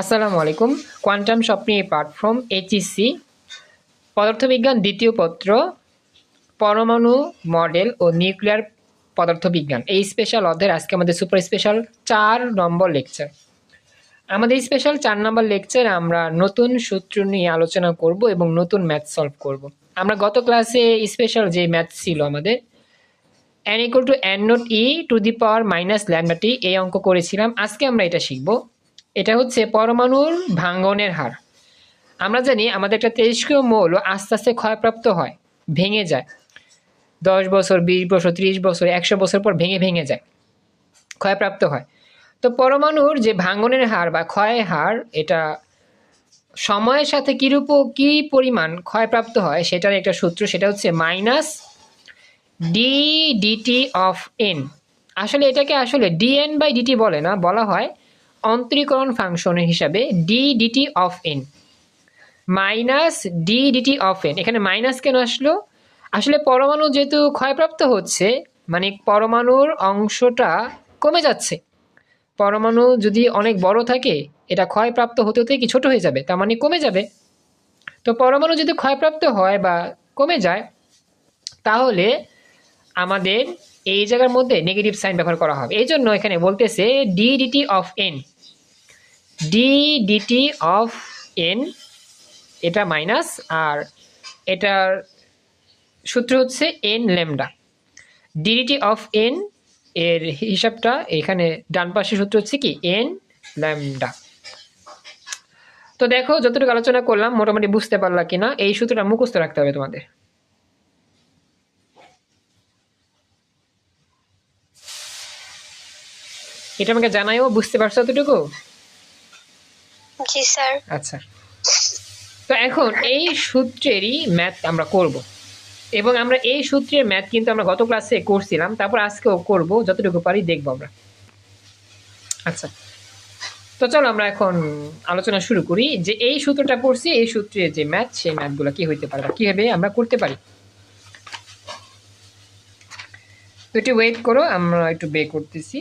আসসালামু আলাইকুম। কোয়ান্টাম স্বপ্নে ফ্রম এইচইসি পদার্থবিজ্ঞান দ্বিতীয় পত্র, পরমাণু মডেল ও নিউক্লিয়ার পদার্থবিজ্ঞান। এই স্পেশাল অধ্যায়ের আজকে আমাদের সুপার স্পেশাল চার নম্বর লেকচার আমাদের স্পেশাল চার নম্বর লেকচার আমরা নতুন সূত্র নিয়ে আলোচনা করব এবং নতুন ম্যাথ সলভ করব। আমরা গত ক্লাসে স্পেশাল যে ম্যাথ ছিল আমাদের N equal to N naught e to the power minus ল্যামডাটি এই অঙ্ক করেছিলাম। আজকে আমরা এটা শিখব। এটা হচ্ছে পরমাণুর ভাঙ্গনের হার। আমরা জানি আমাদের একটা তেজস্ক্রিয় মৌল আস্তে আস্তে ক্ষয়প্রাপ্ত হয়, ভেঙে যায়। দশ বছর, বিশ বছর, ত্রিশ বছর, একশো বছর পর ভেঙে ভেঙে যায়, ক্ষয়প্রাপ্ত হয়। তো পরমাণুর যে ভাঙ্গনের হার বা ক্ষয়ের হার, এটা সময়ের সাথে কীরূপ, কী পরিমাণ ক্ষয়প্রাপ্ত হয় সেটার একটা সূত্র, সেটা হচ্ছে minus d dt of N আসলে এটাকে আসলে ডিএন বাই ডিটি বলে না, বলা হয় অন্তরীকরণ ফাংশন হিসাবে d dt of N minus d dt of N এখানে মাইনাস কেন আসলো? আসলে পরমাণু যেহেতু ক্ষয়প্রাপ্ত হচ্ছে মানে পরমাণুর অংশটা কমে যাচ্ছে। পরমাণু যদি অনেক বড় থাকে, এটা ক্ষয়প্রাপ্ত হতে হতে কি ছোট হয়ে যাবে? তার মানে কমে যাবে। তো পরমাণু যদি ক্ষয়প্রাপ্ত হয় বা কমে যায়, তাহলে আমাদের এই জায়গার মধ্যে নেগেটিভ সাইন ব্যবহার করা হবে। এই জন্য এখানে বলতেছে d dt of N d dt of N এটা মাইনাস আর এটার সূত্র হচ্ছে N lambda d dt of N এর হিসাবটা এখানে ডান পাশে সূত্র হচ্ছে কি? এন ল্যামডা তো দেখো, যতটুকু আলোচনা করলাম, মোটামুটি বুঝতে পারলা কিনা, এই সূত্রটা মুখস্থ রাখতে হবে তোমাদের। এটা আমাকে জানাইও বুঝতে পারছ এতটুকু? জি স্যার। আচ্ছা। তো এখন এই সূত্রেরই ম্যাথ আমরা করব। এবং আমরা এই সূত্রের ম্যাথ কিন্তু আমরা গত ক্লাসে করছিলাম তারপর আজকেও করব যতটুকু পারি দেখব আমরা। আচ্ছা। তো চলো আমরা এখন আলোচনা শুরু করি যে এই সূত্রটা পড়ছি এই সূত্রের যে ম্যাথ সেই ম্যাথগুলো কি হইতে পারে বা কীভাবে আমরা করতে পারি। তো একটু ওয়েট করো আমরা একটু বে করতেছি।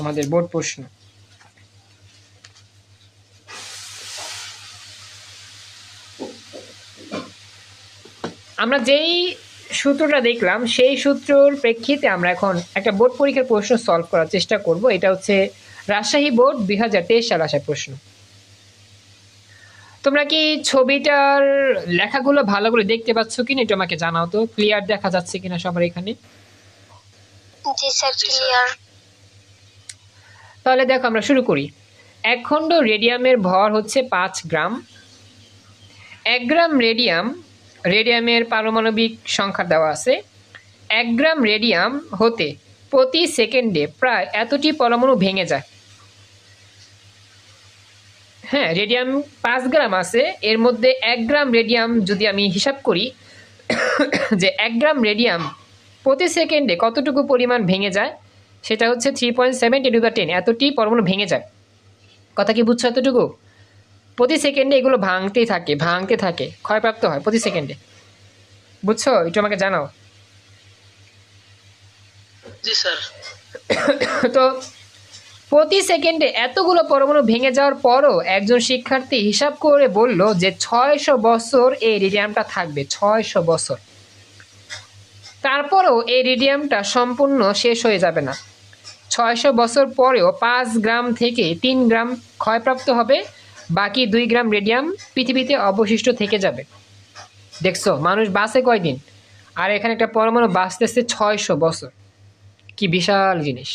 আমাদের বোর্ড প্রশ্ন। আমরা যেই সূত্রটা দেখলাম, সেই সূত্রর প্রেক্ষিতে আমরা এখন একটা বোর্ড পরীক্ষার প্রশ্ন সলভ করার চেষ্টা করব। এটা হচ্ছে রাজশাহী বোর্ড দুই হাজার তেইশ সাল আসার প্রশ্ন। তোমরা কি ছবিটার লেখাগুলো ভালো করে দেখতে পাচ্ছ কিনা একটু আমাকে জানাও তো। ক্লিয়ার দেখা যাচ্ছে কিনা সবার এখানে? জি স্যার ক্লিয়ার তাহলে দেখো আমরা শুরু করি। এক খণ্ড রেডিয়ামের ভর হচ্ছে পাঁচ গ্রাম। এক গ্রাম রেডিয়াম, রেডিয়ামের পারমাণবিক সংখ্যা দেওয়া আছে। এক গ্রাম রেডিয়াম হতে প্রতি সেকেন্ডে প্রায় এতটি পরমাণু ভেঙে যায়। হ্যাঁ রেডিয়াম পাঁচ গ্রাম আছে। এর মধ্যে এক গ্রাম রেডিয়াম যদি আমি হিসাব করি, যে এক গ্রাম রেডিয়াম প্রতি সেকেন্ডে কতটুকু পরিমাণ ভেঙে যায়? সেটা হচ্ছে three point seven ten to the ten এতটি পরমাণু ভেঙে যায়। কথা কি বুঝছ এতটুকু? প্রতি সেকেন্ডে এগুলো ভাঙতেই থাকে ভাঙতে থাকে ক্ষয়প্রাপ্ত হয় প্রতি সেকেন্ডে। বুঝছ? একটু আমাকে জানাও। জি স্যার। তো প্রতি সেকেন্ডে এতগুলো পরমাণু ভেঙে যাওয়ার পরও একজন শিক্ষার্থী হিসাব করে বলল যে ছয়শো বছর এই রেডিয়ামটা থাকবে ছয়শো বছর। তারপরেও এই রেডিয়ামটা সম্পূর্ণ শেষ হয়ে যাবে না। ছয়শো বছর পরেও পাঁচ গ্রাম থেকে তিন গ্রাম ক্ষয়প্রাপ্ত হবে, বাকি দুই গ্রাম রেডিয়াম পৃথিবীতে অবশিষ্ট থেকে যাবে। দেখছ, মানুষ বাঁচে কয়দিন? আর এখানে একটা পরমাণু বাঁচতেছে ছয়শো বছর। কি বিশাল জিনিস।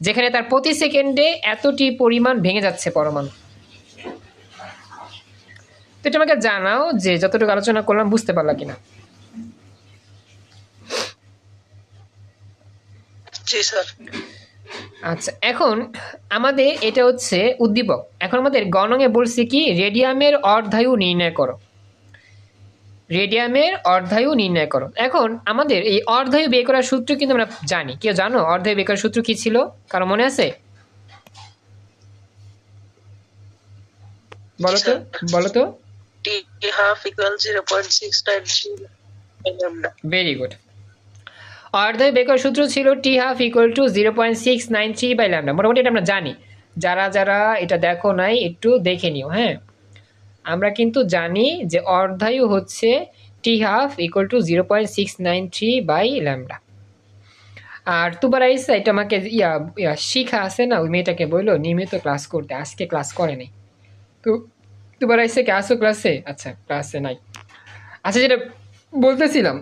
যেখানে তার প্রতি সেকেন্ডে এতটি পরিমাণ ভেঙে যাচ্ছে পরমাণু। তো এটা আমাকে জানাও যে যতটুকু আলোচনা করলাম বুঝতে পারলা কিনা। জি স্যার। আচ্ছা এখন আমাদের এটা হচ্ছে উদ্দীপক। এখন আমাদের গণঙে বলছে কি রেডিয়ামের অর্ধায়ু নির্ণয় করো। রেডিয়ামের অর্ধায়ু নির্ণয় করো। এখন আমাদের এই অর্ধায়ু বের করার সূত্র কিন্তু আমরা জানি। কেউ জানো অর্ধায়ু বের করার সূত্র কি ছিল? কারও মনে আছে? বলো তো বলো ভেরি গুড অর্ধায়ু বের করার সূত্র ছিল t half equal to zero point six nine three by lambda মোটামুটি এটা আমরা জানি। যারা যারা এটা দেখো নাই, একটু দেখে নিও হ্যাঁ? আমরা কিন্তু জানি যে অর্ধায়ু হচ্ছে t half equal to zero point six nine three by lambda আর তুবার আইসা এটা আমাকে ইয়া ইয়া শিখা আছে না? ওই মেয়েটাকে বলল, নিয়মিত ক্লাস করতে, আজকে ক্লাস করে নাই। তো তুবার আইসা কি আসো ক্লাসে? আচ্ছা ক্লাসে নাই। আচ্ছা যেটা বলতেছিলাম,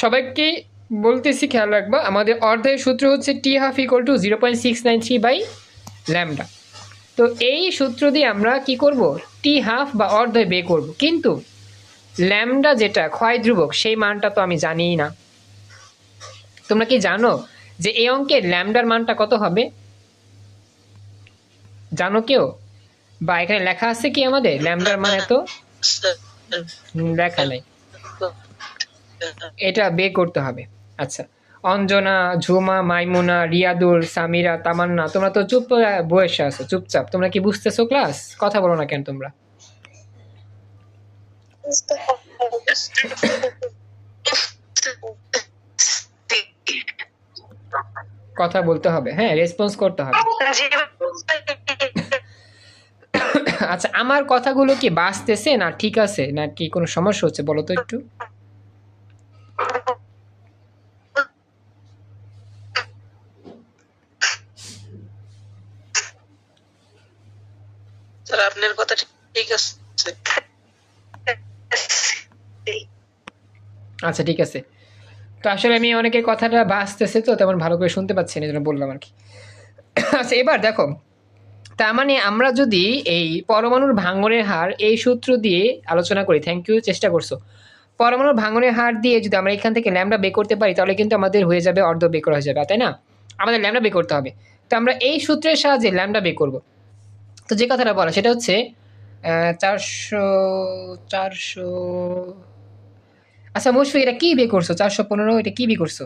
সবাইকে বলতেছি, খেয়াল রাখবা, আমাদের অর্ধের সূত্র হচ্ছে t half equal to zero point six nine three by lambda তো এই সূত্র দিয়ে আমরা কি করব? টি হাফ বা অর্ধয় বে করব। কিন্তু ল্যামডা যেটা, ক্ষয় ধ্রুবক, সেই মানটা তো আমি জানিই না। তোমরা কি জানো যে এই অঙ্কের ল্যামডার মানটা কত হবে? জানো কেউ? বা এখানে লেখা আছে কি আমাদের? ল্যামডার মান এত? লেখা নাই। এটা বে করতে হবে। আচ্ছা। অঞ্জনা, ঝুমা, মাইমুনা, রিয়াদুল, সামিরা, তামান্না, তোমরা তো চুপ বসে আছো, চুপচাপ। তোমরা কি বুঝতেছো ক্লাস? কথা বলো না কেন তোমরা? কথা বলতে হবে। হ্যাঁ রেসপন্স করতে হবে। আচ্ছা আমার কথাগুলো কি বাঁচতেছে না ঠিক আছে? না কি কোনো সমস্যা হচ্ছে? বলো তো একটু স্যার আপনার কথা ঠিক আছে আচ্ছা ঠিক আছে। তো আসলে আমি অনেকের কথাটা বাঁচতেছে তো, তেমন ভালো করে শুনতে পাচ্ছি না বললাম আর কি। আচ্ছা এবার দেখো, তার মানে আমরা যদি এই পরমাণুর ভাঙনের হার এই সূত্র দিয়ে আলোচনা করি থ্যাংক ইউ চেষ্টা করছ। পরমাণুর ভাঙনের হার দিয়ে যদি আমরা এখান থেকে ল্যামডা বে করতে পারি, তাহলে কিন্তু আমাদের হয়ে যাবে, অর্ধ বে করা হয়ে যাবে, তাই না? আমাদের ল্যামডা বে করতে হবে। তো আমরা এই সূত্রের সাহায্যে ল্যামডা বে করব। তো যে কথাটা বলা, সেটা হচ্ছে চারশো চারশো আচ্ছা মুশফিক এটা কি বিয়ে করছ? চারশো পনেরো এটা কি বে করছ?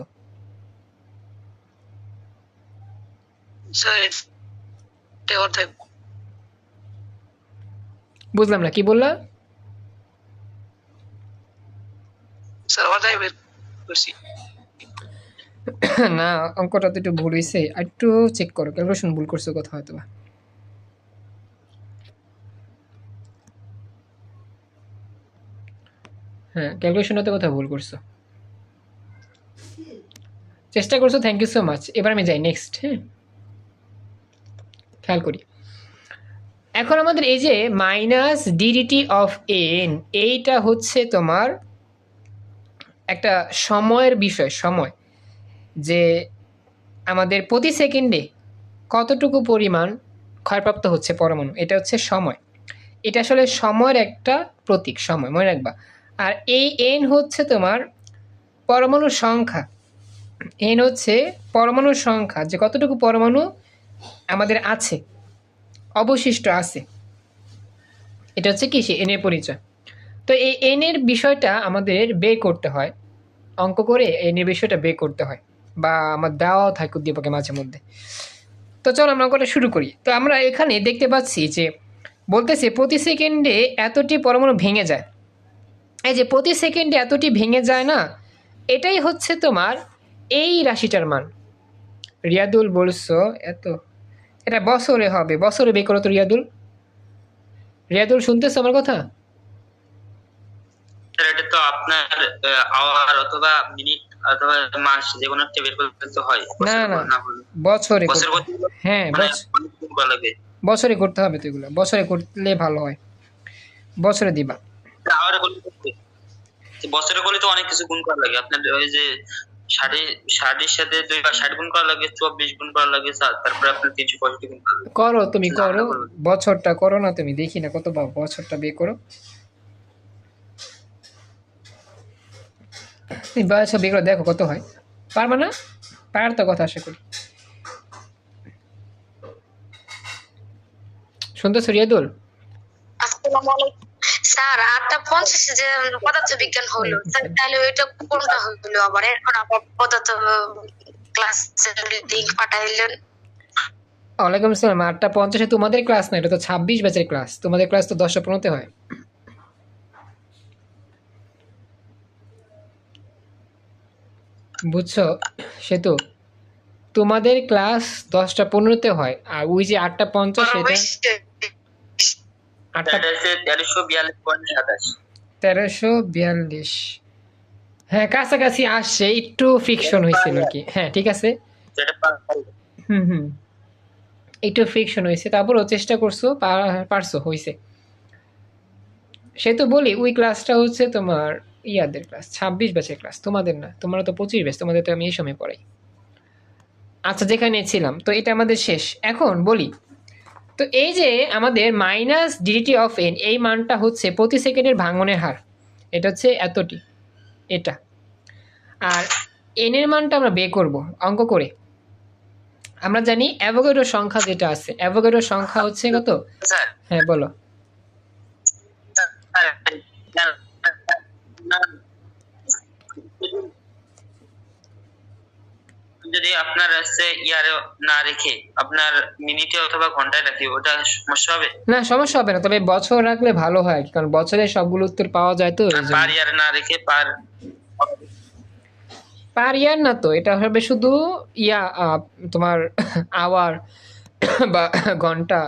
বুঝলাম না কি বললা? না অঙ্কটা তো একটু ভুল হয়েছে আর একটু চেক করো ক্যালকুলেশন ভুল করছ কথা হয়তো হ্যাঁ ক্যালকুলেশনটাতে কথা ভুল করছ। চেষ্টা করছ থ্যাংক ইউ সো মাচ এবার আমি যাই নেক্সট হ্যাঁ। খেয়াল করি। এখন আমাদের এই যে মাইনাস ডিডিটি অফ এন এইটা হচ্ছে তোমার একটা সময়ের বিষয়, সময়। যে আমাদের প্রতি সেকেন্ডে কতটুকু পরিমাণ ক্ষয়প্রাপ্ত হচ্ছে পরমাণু, এটা হচ্ছে সময়। এটা আসলে সময়ের একটা প্রতীক, সময়, মনে রাখবা। আর এই এন হচ্ছে তোমার পরমাণুর সংখ্যা। এন হচ্ছে পরমাণুর সংখ্যা, যে কতটুকু পরমাণু আমাদের আছে, অবশিষ্ট আছে। এটা হচ্ছে কি? সে এনের পরিচয়। তো এই এনের বিষয়টা আমাদের বের করতে হয়, অঙ্ক করে এনের বিষয়টা বের করতে হয়, বা আমার দেওয়াও থাকে উদ্দীপকে মাঝে মধ্যে। তো চলো আমরা অঙ্কটা শুরু করি। তো আমরা এখানে দেখতে পাচ্ছি যে, বলতেছে প্রতি সেকেন্ডে এতটি পরমাণু ভেঙে যায়। এই যে প্রতি সেকেন্ডে এতটি ভেঙে যায় না এটাই হচ্ছে তোমার এই রাশিটার মান। রিয়াদুল বলছো এত এটা বছরে হবে বছরে বের করো তো রিয়াদুল। রিয়াদুল শুনতেছো আমার কথা? এটা তো আপনার আওয়ার অথবা মিনিট অথবা মাস যে কোনো একটা বের করতে হয়। না, না। না বছরে বছর করতে- বছর হ্যাঁ মানে বছ- অনেক দিন করা লাগে। বছরে করতে হবে তো এগুলো। বছরে করলে ভালো হয়। বছরে দিবা। আওয়ারে বছরে করলে তো অনেক কিছু গুণ করা লাগে। আপনার ওই যে ষাটে ষাটের সাথে দুই বা ষাট গুণ করা লাগে চব্বিশ গুণ করা লাগে তারপরে আপনার তিনশো পঁয়ষট্টি গুণ করা লাগে। করো তুমি করো। বছরটা করো না তুমি দেখি না কত বছরটা বের করো। তুমি করে দেখো কত হয়। পারবা না? পারার তো কথা আশা করি। শুনতেছো রিয়াদুল? আসসালামু আলাইকুম। স্যার আটটা পঞ্চাশে যে পদার্থ বিজ্ঞান হলো তাহলে ওইটা কোনটা হলো আবার? এখন আবার পদার্থ ক্লাস লিঙ্ক পাঠাইলেন। ওয়ালাইকুম আসসালাম আটটা পঞ্চাশে তোমাদের ক্লাস না? এটা তো ছাব্বিশ ব্যাচের ক্লাস তোমাদের ক্লাস তো দশটা পনেরোতে হয়। বুঝছ সেতু? তোমাদের ক্লাস দশটা পনেরোতে হয় আর ওই যে আটটা পঞ্চাশ এটা তেরোশো বিয়াল্লিশ পয়েন্ট সাতাশ। তেরোশো বিয়াল্লিশ। হ্যাঁ কাছাকাছি আসছে একটু ফ্রিকশন হয়েছিল কি। হ্যাঁ ঠিক আছে। হুম হুম। একটু ফ্রিকশন হয়েছে তারপরও চেষ্টা করছ পারছ হয়েছে। সে তো বলি ওই ক্লাসটা হচ্ছে তোমার ইয়াদের ক্লাস ছাব্বিশ ব্যাচের ক্লাস তোমাদের না তোমার তো পঁচিশ ব্যাচ তোমাদের তো আমি এই সময় পড়াই। আচ্ছা যেখানে ছিলাম তো এটা আমাদের শেষ। এখন বলি তো এই যে আমাদের মাইনাস ডিডিটি অফ এন এই মানটা হচ্ছে প্রতি সেকেন্ডের ভাঙনের হার। এটা হচ্ছে এতটি এটা। আর এনের এর মানটা আমরা বে করব অঙ্ক করে। আমরা জানি অ্যাভোগেডোর সংখ্যা যেটা আছে অ্যাভোগেডোর সংখ্যা হচ্ছে কত? হ্যাঁ বলো যদি আপনার হচ্ছে ইয়ারে না রেখে আপনার মিনিটে অথবা ঘন্টায় রাখি ওটা সমস্যা হবে? না সমস্যা হবে না তবে বছর রাখলে ভালো হয় কারণ বছরে সবগুলো উত্তর পাওয়া যায় তো পার ইয়ারে না রেখে পার পার ইয়ার না তো এটা হবে শুধু ইয়া তোমার আওয়ার বা ঘণ্টা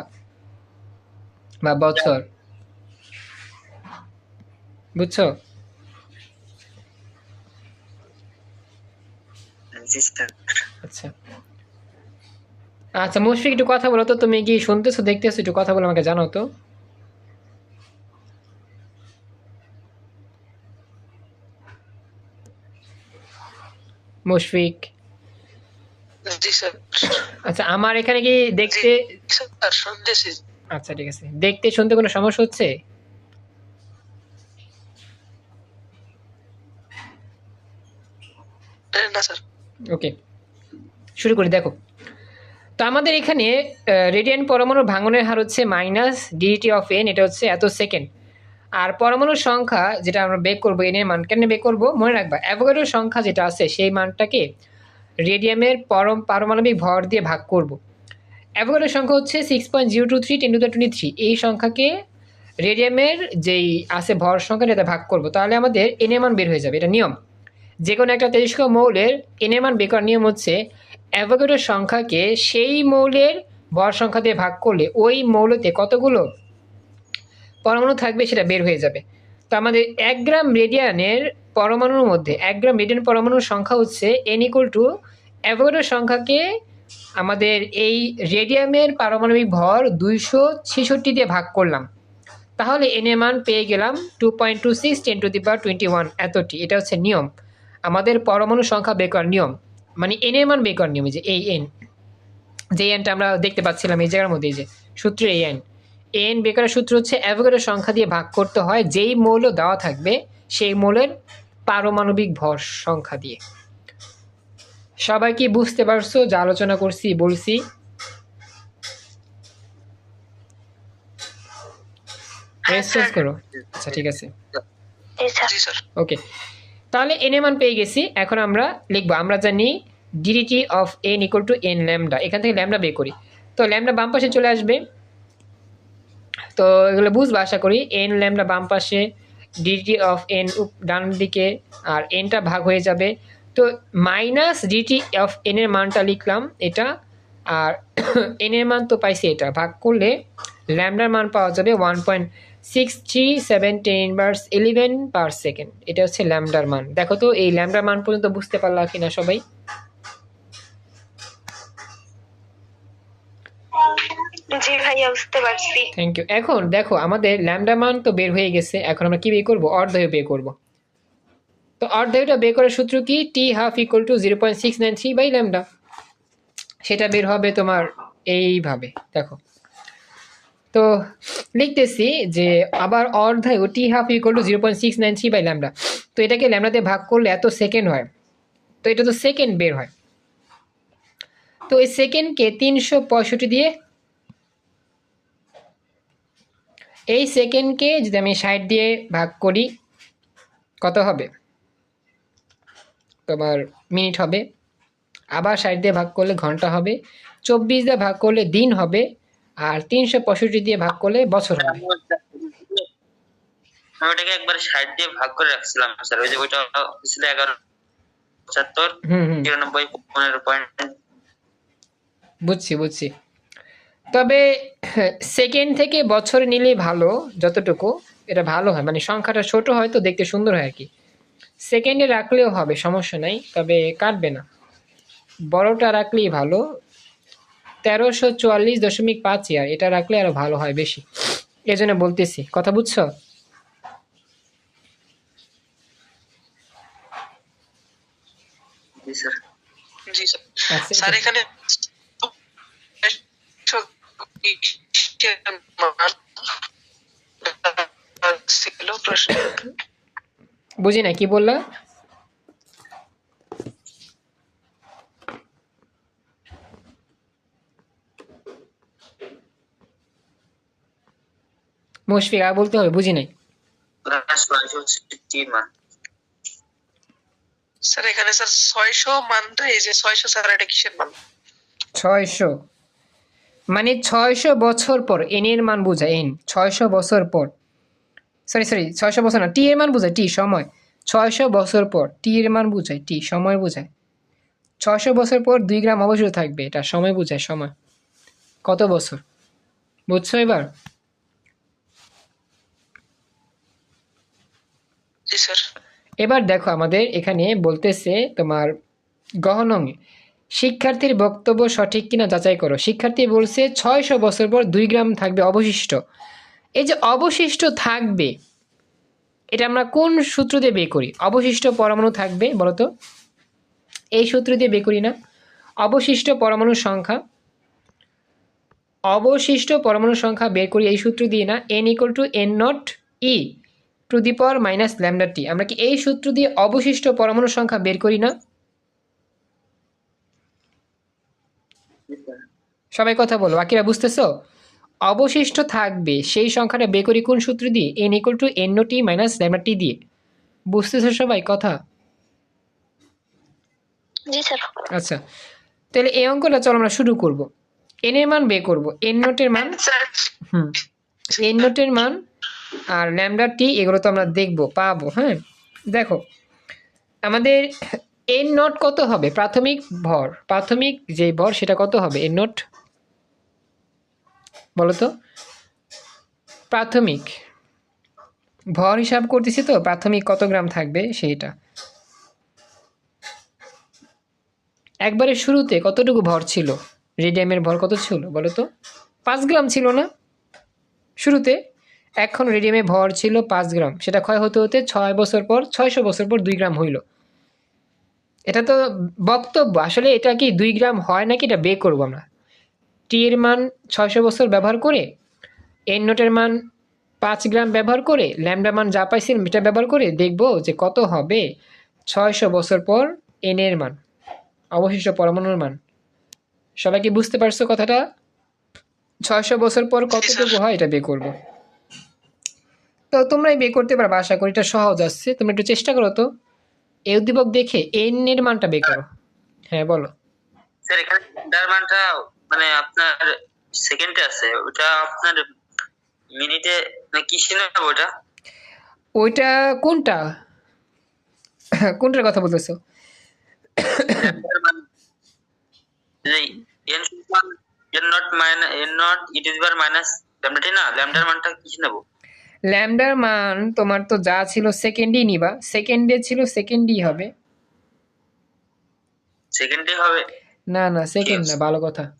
বা বছর। বুঝছ? জি স্যার আচ্ছা আচ্ছা মুশফিক একটু কথা বলো তো তুমি কি শুনতেছো দেখতেছো একটু কথা বলে আমাকে জানাও তো। মুশফিক। আচ্ছা আমার এখানে কি দেখতে আচ্ছা ঠিক আছে। দেখতে শুনতে কোনো সমস্যা হচ্ছে? না স্যার। ওকে। শুরু করি, দেখো। তো আমাদের এখানে রেডিয়ান্ট পরমাণুর ভাঙনের হার হচ্ছে মাইনাস ডিটি অফ এন এটা হচ্ছে এত সেকেন্ড আর পরমাণুর সংখ্যা যেটা আমরা বেক করব এন এর মান কেন বেক করব, মনে রাখবা অ্যাভোগাড্রোর সংখ্যা যেটা আছে, সেই মানটাকে রেডিয়ামের পরম পারমাণবিক ভর দিয়ে ভাগ করব। অ্যাভোগাড্রোর সংখ্যা হচ্ছে six point zero two three ten to twenty three এই সংখ্যাকে রেডিয়ামের যেই আছে ভর সংখ্যা এটা ভাগ করব। তাহলে আমাদের এন মান বের হয়ে যাবে, এটা নিয়ম। যে কোনো একটা তেজস্ক মৌলের এন এর মান বের করার নিয়ম হচ্ছে অ্যাভোগাড্রোর সংখ্যাকে সেই মৌলের ভর সংখ্যা দিয়ে ভাগ করলে ওই মৌলতে কতগুলো পরমাণু থাকবে সেটা বের হয়ে যাবে। তো আমাদের এক গ্রাম রেডিয়ানের পরমাণুর মধ্যে, এক গ্রাম রেডিয়ান পরমাণুর সংখ্যা হচ্ছে এন ইকুয়াল টু অ্যাভোগাড্রোর সংখ্যাকে আমাদের এই রেডিয়ামের পারমাণবিক ভর দুইশো ছেষট্টি দিয়ে ভাগ করলাম। তাহলে এন মান পেয়ে গেলাম two point two six ten to the power twenty one এতটি। এটা হচ্ছে নিয়ম। আমাদের পরমাণু সংখ্যা বেকার নিয়ম। মানে এন এর মান বেকার নিয়ম যে এই এন যে এনটা আমরা দেখতে পাচ্ছিলাম এই জায়গার মধ্যে এই যে সূত্র এই এন এন বেকারের সূত্র হচ্ছে অ্যাভোগাড্রোর সংখ্যা দিয়ে ভাগ করতে হয় যেই মৌল দেওয়া থাকবে সেই মৌলের পারমাণবিক ভর সংখ্যা দিয়ে। সবাই কি বুঝতে পারছ? যা আলোচনা করছি বলছি। রেসপন্স করো। আচ্ছা ঠিক আছে। ওকে তাহলে এন এর মান পেয়ে গেছি। এখন আমরা লিখব, আমরা জানি d dt of N equal to N lambda এখান থেকে ল্যামডা বের করি। তো ল্যামডা বাম পাশে চলে আসবে। তো এগুলো বুঝব, আশা করি এন ল্যামডা বাম পাশে ডিডিটি অফ এন ডান দিকে আর এনটা ভাগ হয়ে যাবে। তো মাইনাস ডিটি অফ এন এর মানটা লিখলাম এটা। আর এন এর মান তো পাইছি এটা। ভাগ করলে ল্যামডার মান পাওয়া যাবে one point six three seven ten inverse eleven per second এটা হচ্ছে ল্যামডার মান। দেখো তো এই ল্যামডার মান পর্যন্ত বুঝতে পারলা কিনা সবাই? থ্যাংক ইউ এখন দেখো আমাদের ল্যামডা মান তো বের হয়ে গেছে এখন আমরা কি বের করব? অর্ধেয় বের করব। তো অর্ধেয়টা বের করার সূত্র কি? T half equal to zero point six nine three by lambda সেটা বের হবে তোমার এইভাবে দেখো। তো লিখতেছি যে আবার অর্ধায় t half equal to zero point six nine three by lambda তো এটাকে ল্যামডাতে ভাগ করলে এত সেকেন্ড হয়। তো এটা তো সেকেন্ড বের হয়। তো এই সেকেন্ডকে তিনশো পঁয়ষট্টি দিয়ে এই সেকেন্ডকে যদি আমি ষাট দিয়ে ভাগ করি, কত হবে? তোমার মিনিট হবে। আবার ষাট দিয়ে ভাগ করলে ঘণ্টা হবে। চব্বিশ দিয়ে ভাগ করলে দিন হবে। আর তিনশো পঁয়ষট্টি দিয়ে ভাগ করলে বছর হবে আমি ওটাকে একবার ষাট দিয়ে ভাগ করে রাখছিলাম স্যার। ওই যে ওইটা ছিল এগারো পঁচাত্তর হুম পনেরো পয়েন্ট বুঝছি বুঝছি। তবে সেকেন্ড থেকে বছর নিলে ভালো যতটুকু এটা ভালো হয়। মানে সংখ্যাটা ছোট হয় তো দেখতে সুন্দর হয় আর কি। সেকেন্ডে রাখলেও হবে সমস্যা নাই। তবে কাটবে না। বড়টা রাখলেই ভালো। তেরোশো চুয়াল্লিশ দশমিক পাঁচ ইয়ার। এটা রাখলে আরও ভালো হয় বেশি। এই জন্য বলতেছি কথা বুঝছ? স্যার। জি স্যার। আচ্ছা স্যার এখানে প্রশ্ন বুঝি না কি বললা? মুশফিক আর বলতে হবে বুঝি নাই? ছয়শো স্যার এখানে স্যার ছয়শো মানটা এই যে ছয়শো স্যার এটা কিসের মান ছয়শো। মানে ছয়শো বছর পর এন এর মান বোঝায় এন ছয়শো বছর পর। সরি সরি ছয়শো বছর না টি এর মান বোঝায় টি সময়। ছয়শো বছর পর টি এর মান বোঝায় টি সময় বোঝায়। ছয়শো বছর পর দুই গ্রাম অবশ্যই থাকবে এটা সময় বোঝায় সময়। কত বছর? বুঝছ এবার? জি, স্যার। এবার দেখো আমাদের এখানে বলতেছে তোমার গহনং, শিক্ষার্থীর বক্তব্য সঠিক কিনা যাচাই করো। শিক্ষার্থী বলছে ছয়শো বছর পর দুই গ্রাম থাকবে অবশিষ্ট। এই যে অবশিষ্ট থাকবে, এটা আমরা কোন সূত্র দিয়ে বের করি? অবশিষ্ট পরমাণু থাকবে, বলতো? এই সূত্র দিয়ে বের করি না। অবশিষ্ট পরমাণুর সংখ্যা, অবশিষ্ট পরমাণুর সংখ্যা বের করি এই সূত্র দিয়ে না। N equal to N naught e to the power minus lambda t আমরা কি এই সূত্র দিয়ে অবশিষ্ট পরমাণুর সংখ্যা বের করি না? সবাই কথা বলো বাকিরা বুঝতেছো? অবশিষ্ট থাকবে সেই সংখ্যাটা বের করি কোন সূত্র দিয়ে? N equal to N t minus lambda t দিয়ে। বুঝতেছো সবাই কথা? আচ্ছা তাহলে এই অঙ্কটা চলো আমরা শুরু করব। এন এর মান বের করব। এন নোটের মান? হুম। এন নোটের মান আর ল্যামডা টি এগুলো তো আমরা দেখব, পাবো হ্যাঁ? দেখো, আমাদের এন নট কত হবে? প্রাথমিক ভর, প্রাথমিক যে ভর, সেটা কত হবে? এন নট বলো তো। প্রাথমিক ভর হিসাব করতেছি তো, প্রাথমিক কত গ্রাম থাকবে? সেইটা। একবারে শুরুতে কতটুকু ভর ছিল? রেডিয়ামের ভর কত ছিল? বলো তো। পাঁচ গ্রাম ছিল না? শুরুতে এখন রেডিয়ামে ভর ছিল পাঁচ গ্রাম। সেটা ক্ষয় হতে হতে ছয় বছর পর ছয়শো বছর পর দুই গ্রাম হইল। এটা তো বক্তব্য। আসলে এটা কি দুই গ্রাম হয় নাকি এটা বের করব আমরা? টি এর মান ছয়শো বছর ব্যবহার করে এন নোটের মান পাঁচ গ্রাম ব্যবহার করে ল্যামডা মান যা পাইছিলাম এটা ব্যবহার করে দেখব যে কত হবে ছয়শো বছর পর এন এর মান অবশিষ্ট পরমাণুর মান। সবাই কি বুঝতে পারছ কথাটা? ছয়শো বছর পর কতটুকু হয় এটা বের করব। তো তোমরাই বের করতে পারবে আশা করি। এটা সহজ আসছে। তোমরা একটু চেষ্টা করো তো। এই উদ্দীপক দেখে এন এর মানটা বের করো। হ্যাঁ বলো। স্যার এখানে মানটা মানে আপনার সেকেন্ডে আছে। ওটা আপনার মিনিটে মানে কিসে নেব ওটা? ওইটা কোনটা? কোনটার কথা বলতেছো? মান এই এন সমান N naught minus N naught e to the power minus lambda না? ল্যামডার মানটা কিসে নেব? ল্যামডার মান তোমার তো যা ছিল সেকেন্ডই নিবা। সেকেন্ডে ছিল সেকেন্ডই হবে। সেকেন্ডে হবে? না না সেকেন্ড না ভালো কথা।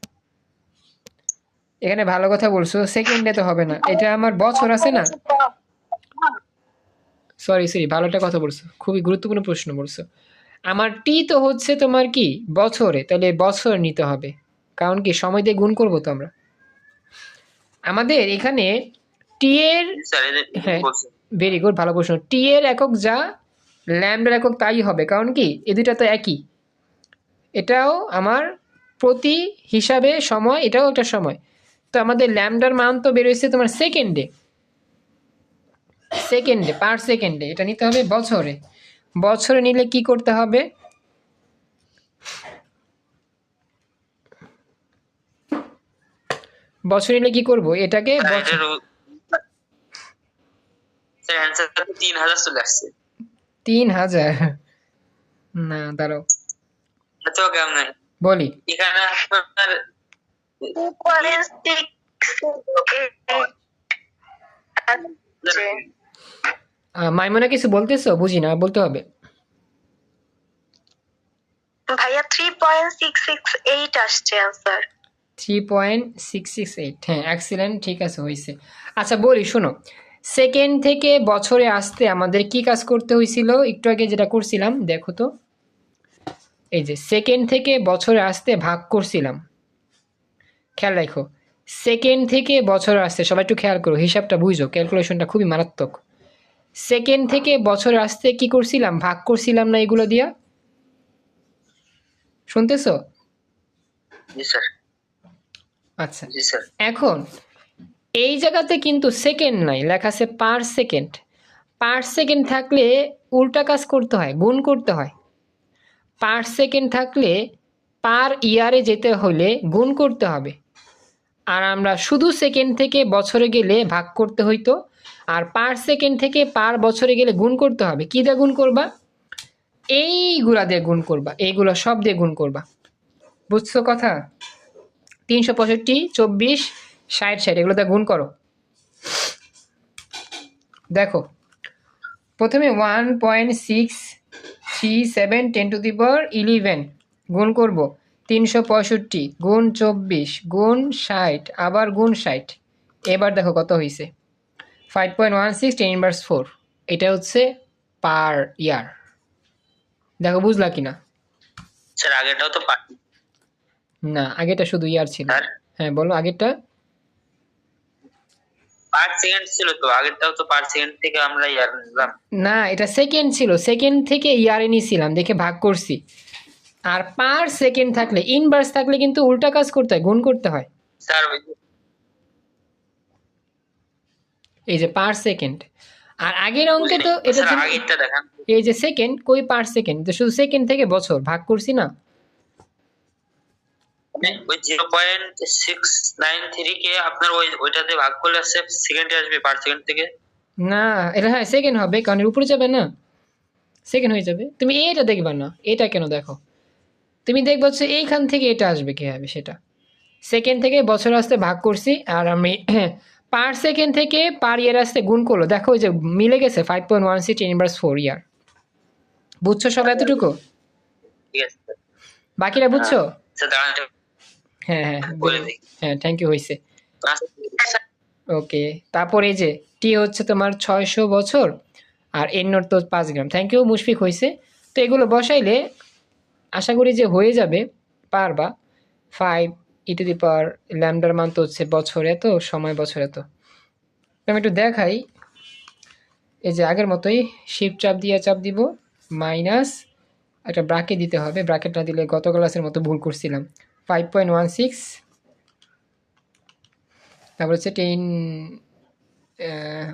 এখানে ভালো কথা বলছো সেকেন্ডে তো হবে না। এটা আমার বছর আছে না? সরি সরি ভালোটা কথা বলছো। খুবই গুরুত্বপূর্ণ প্রশ্ন বলছো। আমার টি তো হচ্ছে তোমার কি? বছরে। তাহলে বছর নিতে হবে। কারণ কি? সময় দিয়ে গুণ করব তো আমরা। আমাদের এখানে টি এর হ্যাঁ। ভেরি গুড ভালো প্রশ্ন। টি এর একক যা ল্যামডার একক তাই হবে কারণ কি? এ দুটা তো একই। এটাও আমার প্রতি হিসাবে সময় এটাও একটা সময়। তো আমাদের ল্যামডার মান তো বেরোচ্ছে তোমার সেকেন্ডে সেকেন্ডে পার সেকেন্ডে এটা নিতে হবে বছরে। বছরে নিলে কি করতে হবে? বছরে নিলে কি করব? এটাকে স্যার, অ্যান্সার তিন হাজার চলে আসছে। তিন হাজার না দাঁড়াও। এত কেমন বলি। এখানে আপনার মাইমুনা কিছু বলতেছো? বুঝি না বলতে হবে। ভাইয়া three point six six eight আসছে answer three point six six eight হ্যাঁ এক্সিলেন্ট ঠিক আছে হয়েছে আচ্ছা বলি শোনো। সেকেন্ড থেকে বছরে আসতে আমাদের কি কাজ করতে হয়েছিল? একটু আগে যেটা করছিলাম দেখো তো। এই যে সেকেন্ড থেকে বছরে আসতে ভাগ করছিলাম। খেয়াল রাখো সেকেন্ড থেকে বছরে আসতে সবাই একটু খেয়াল করো হিসাবটা বুঝো ক্যালকুলেশনটা খুবই মারাত্মক। সেকেন্ড থেকে বছরে আসতে কি করছিলাম? ভাগ করছিলাম না এগুলো দিয়া। শুনতেছো? আচ্ছা এখন এই জায়গাতে কিন্তু সেকেন্ড নাই, লেখা আছে পার সেকেন্ড পার সেকেন্ড থাকলে উল্টা কাজ করতে হয়, গুণ করতে হয়। পার সেকেন্ড থাকলে পার ইয়ারে যেতে হলে গুণ করতে হবে। আর আমরা শুধু সেকেন্ড থেকে বছরে গেলে ভাগ করতে হইতো, আর পার সেকেন্ড থেকে পার বছরে গেলে গুণ করতে হবে। কী দিয়ে গুণ করবা? এইগুলা দিয়ে গুণ করবা, এইগুলো সব দিয়ে গুণ করবা। বুঝছ কথা? তিনশো পঁয়ষট্টি, চব্বিশ ষাট ষাট এগুলো দিয়ে গুণ করো। দেখো প্রথমে one point six three seven ten to the power eleven গুণ করব। তিনশো পঁয়ষট্টি গুণ চব্বিশ গুণ ষাট আবার গুণ ষাট। এবার দেখো কত হয়েছে five point one six ten inverse four এটা হচ্ছে পার ইয়ার দেখো বুঝলা কি না স্যার আগেরটাও তো না আগেটা শুধু ইয়ার ছিল। হ্যাঁ বলো আগেরটা। পার সেকেন্ড ছিল তো আগেরটাও তো পার সেকেন্ড থেকে আমরা ইয়ার নিলাম। না এটা সেকেন্ড ছিল। সেকেন্ড থেকে ইয়ারে নিয়েছিলাম দেখে ভাগ করছি। আর পার সেকেন্ড থাকলে ইনভার্স থাকলে কিন্তু উল্টা কাজ করতে হয় গুণ করতে হয়। স্যার এই যে পার সেকেন্ড আর আগের অঙ্কে তো এটা এই যে সেকেন্ড কই পার সেকেন্ড তো শুধু সেকেন্ড থেকে বছর ভাগ করছি না? ওই zero point six nine three কে আপনার ওই ওইটাতে ভাগ করলে আসছে সেকেন্ডে আসবে পার সেকেন্ড থেকে। না এটা হ্যাঁ সেকেন্ড হবে কারণ এর উপরে যাবে না। সেকেন্ড হয়ে যাবে। তুমি এটা দেখবে না এটা কেন দেখো? তুমি দেখবে হচ্ছে এইখান থেকে এটা আসবে সেটা। সেকেন্ড থেকে বছর আসতে ভাগ করছি আর আমি পার সেকেন্ড থেকে পার ইয়ার আসতে গুণ করল। দেখো ওই যে মিলে গেছে five point one six inverse four year বুঝছ সব এতটুকু? ঠিক আছে বাকিরা বুঝছ? দাঁড়ান এটা হ্যাঁ হ্যাঁ হ্যাঁ থ্যাংক ইউ হয়েছে ওকে তারপরে এই যে টি হচ্ছে তোমার ছয়শো বছর আর এর নোট তো পাঁচ গ্রাম থ্যাংক ইউ মুশফিক হয়েছে তো এগুলো বসাইলে আশা করি যে হয়ে যাবে পারবা। ফাইভ ই টু দি পাওয়ার ল্যামডার মান তো হচ্ছে বছর এত সময় বছর এত। তো আমি একটু দেখাই। এই যে আগের মতোই শিফট চাপ দিয়ে চাপ দিব মাইনাস একটা ব্রাকেট দিতে হবে। ব্রাকেট না দিলে গত ক্লাসের মতো ভুল করছিলাম। ফাইভ পয়েন্ট ওয়ান সিক্স তারপর হচ্ছে ten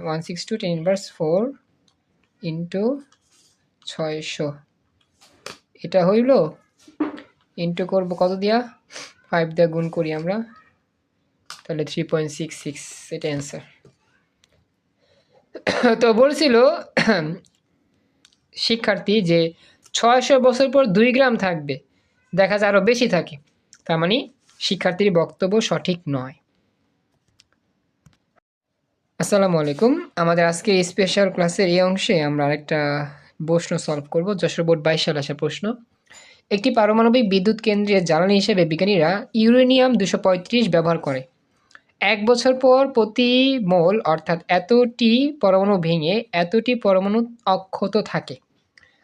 one six two ten inverse four into ছয়শো এটা হইল ইন্টু করব কত দিয়া? ফাইভ দিয়ে গুণ করি আমরা, তাহলে থ্রি পয়েন্ট সিক্স সিক্স এটা অ্যান্সার তো বলছিল শিক্ষার্থী যে ছয়শো বছর পর দুই গ্রাম থাকবে, দেখা যায় আরও বেশি থাকে। তার মানে শিক্ষার্থীর বক্তব্য সঠিক নয়। আসসালামু আলাইকুম। আমাদের আজকে স্পেশাল ক্লাসের এই অংশে আমরা আরেকটা প্রশ্ন সলভ করব, যশোর বোর্ড বাইশ সাল আসা প্রশ্ন। একটি পারমাণবিক বিদ্যুৎ কেন্দ্রের জ্বালানি হিসেবে বিজ্ঞানীরা ইউরেনিয়াম দুশো ব্যবহার করে। এক বছর পর প্রতি মোল, অর্থাৎ এতটি পরমাণু ভেঙে এতটি পরমাণু অক্ষত থাকে।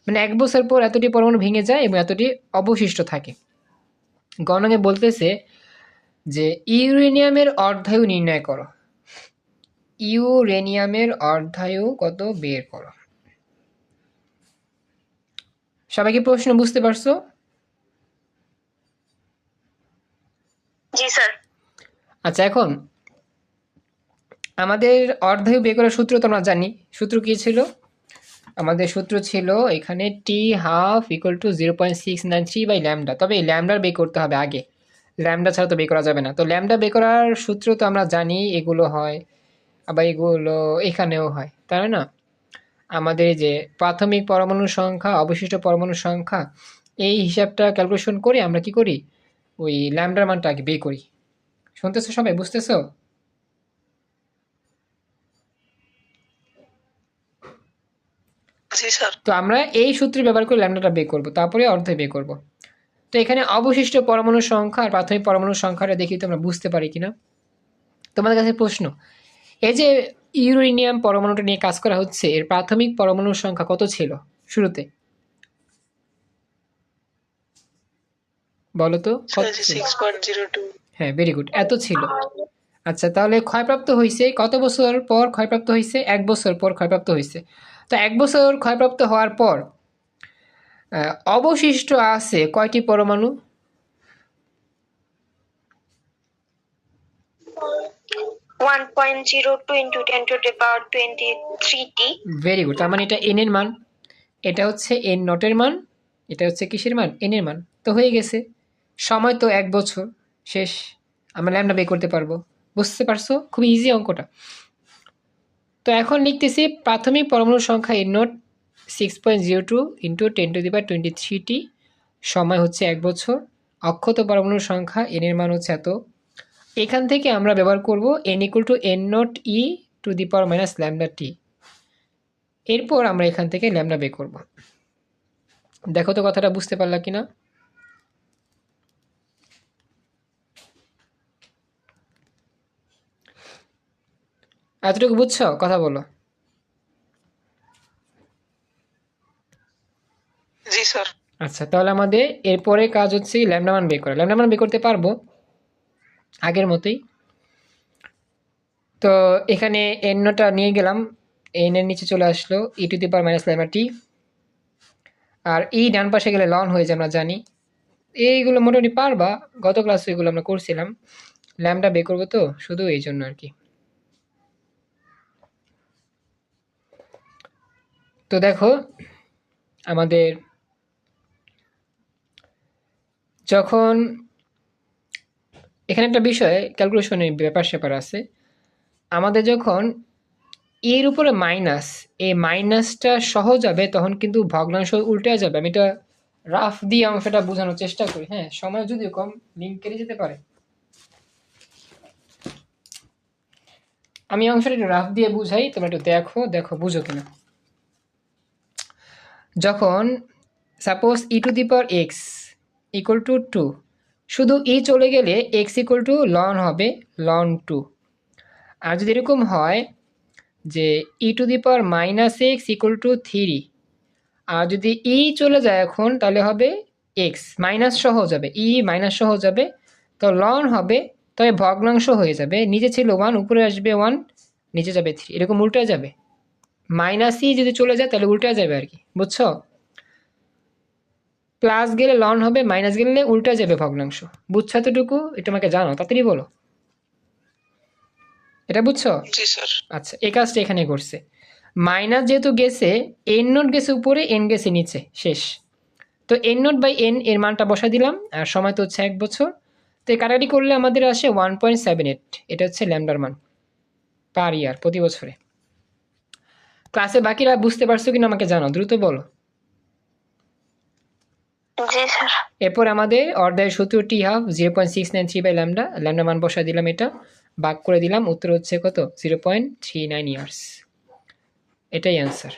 মানে এক বছর পর এতটি পরমাণু ভেঙে যায় এবং এতটি অবশিষ্ট থাকে। গণকে বলতেছে যে ইউরেনিয়ামের অর্ধায়ু নির্ণয় করো। ইউরেনিয়ামের অর্ধায়ু কত? বের করো। সবাই কি প্রশ্ন বুঝতে পারছ? জি স্যার। আচ্ছা এখন আমাদের অর্ধায়ু বের করার সূত্র তো আমরা জানি। সূত্র কি ছিল? আমাদের সূত্র ছিল এখানে t half equal to zero point six nine three by lambda তবে ল্যামডার বের করতে হবে আগে। ল্যামডা ছাড়া তো বের করা যাবে না। তো ল্যামডা বের করার সূত্র তো আমরা জানি, এগুলো হয়, আবার এগুলো এখানেও হয়, তাই না? আমাদের যে প্রাথমিক পরমাণুর সংখ্যা, অবশিষ্ট পরমাণুর সংখ্যা, এই হিসাবটা ক্যালকুলেশন করে আমরা কি করি? ওই ল্যামডার মানটা আগে বের করি। শুনতেছো সবাই? বুঝতেছো? জি স্যার। তো আমরা এই সূত্র ব্যবহার করে ল্যামডাটা বের করব তারপরে অর্ধ বের করব। তো এখানে অবশিষ্ট পরমাণুর সংখ্যা আর প্রাথমিক পরমাণুর সংখ্যাটা দেখি তো আমরা বুঝতে পারি কিনা। তোমাদের কাছে প্রশ্ন এই যে ইউরেনিয়াম পরমাণুটা নিয়ে কাজ করা হচ্ছে এর প্রাথমিক পরমাণুর সংখ্যা কত ছিল শুরুতে? বলো তো হ্যাঁ ভেরি গুড এত ছিল। আচ্ছা তাহলে ক্ষয়প্রাপ্ত হয়েছে কত বছর পর ক্ষয়প্রাপ্ত হয়েছে এক বছর পর ক্ষয়প্রাপ্ত হয়েছে তো এক বছর ক্ষয়প্রাপ্ত হওয়ার পর অবশিষ্ট আছে কয়টি পরমাণু? ভেরি গুড তার মানে এটা এন এর মান। এটা হচ্ছে এন নটের মান এটা হচ্ছে কিসের মান? এন এর মান। তো হয়ে গেছে। সময় তো এক বছর। শেষ। আমরা ল্যামডা বের করতে পারব। বুঝতে পারছ? খুব ইজি অঙ্কটা। তো এখন লিখতেছি প্রাথমিক পরমাণুর সংখ্যা N naught six point zero two into ten to the power twenty thirty সময় হচ্ছে এক বছর। অক্ষত পরমাণুর সংখ্যা এন এর মান হচ্ছে এত। এখান থেকে আমরা ব্যবহার করব N equal to N naught e to the power minus lambda t এরপর আমরা এখান থেকে ল্যামডা বের করব। দেখো তো কথাটা বুঝতে পারলা কিনা? এতটুকু বুঝছ? কথা বলো। জি স্যার। আচ্ছা তাহলে আমাদের এরপরে কাজ হচ্ছে ল্যামডা মান বের করা। ল্যামডা মান বের করতে পারব? আগের মতোই। তো এখানে এনটা নিয়ে গেলাম। এন এর নিচে চলে আসলো। E to the power minus lambda t R e ডান পাশে গেলে লন হয়ে যায় আমরা জানি। এইগুলো মোটামুটি পারবা। গত ক্লাসে এগুলো আমরা করছিলাম। ল্যামডা বের করব তো? শুধু এই জন্য আর কি। তো দেখো, আমাদের যখন এখানে একটা বিষয় ক্যালকুলেশনের ব্যাপার স্যাপার আছে। আমাদের যখন এর উপরে মাইনাস এই মাইনাসটা সহ যাবে তখন কিন্তু ভগ্নাংশ উল্টে যাবে। আমি এটা রাফ দিয়ে অংশটা বোঝানোর চেষ্টা করি। হ্যাঁ সময় যদিও কম লিঙ্ক কেটে যেতে পারে। আমি অংশটা একটু রাফ দিয়ে বুঝাই, তোমরা একটু দেখো দেখো, বুঝো কিনা। যখন suppose e to the power x equal to two শুধু ই চলে গেলে এক্স ইকুয়াল টু লন হবে লন টু আর যদি এরকম হয় যে e to the power minus x equal to three আর যদি ই চলে যায় এখন, তাহলে হবে এক্স মাইনাস সহ যাবে ই মাইনাস সহ যাবে, তো লন হবে তবে ভগ্নাংশ হয়ে যাবে, নিচে ছিল ওয়ান উপরে আসবে ওয়ান নিচে যাবে থ্রি এরকম উল্টে যাবে। মাইনাস ই যদি চলে যায়, তাহলে উল্টে যাবে আর কি। বুঝছ? প্লাস গেলে লন হবে মাইনাস গেলে উল্টা যাবে ভগ্নাংশ। বুঝছ এতটুকু? এটা আমাকে জানো তাড়াতাড়ি বলো। এটা বুঝছ? আচ্ছা এই কাজটা এখানে করছে। মাইনাস যেহেতু গেছে এন নোট গেছে উপরে এন গেছে নিচে শেষ। তো এন নোট বাই এন এর মানটা বসা দিলাম আর সময় তো হচ্ছে এক বছর। তো এই কাটাকাটি করলে আমাদের আসে ওয়ান পয়েন্ট সেভেন এইট এটা হচ্ছে ল্যামডার মান পার ইয়ার প্রতি বছরে। ক্লাসে বাকিরা বুঝতে পারছ কিনা আমাকে জানো দ্রুত বলো। এরপর আমাদের অর্ধায় সূত্র t half zero point six nine three by lambda lambda মান বসা দিলাম এটা বাক করে দিলাম উত্তর হচ্ছে কত? Zero point three nine years. এটাই অ্যান্সার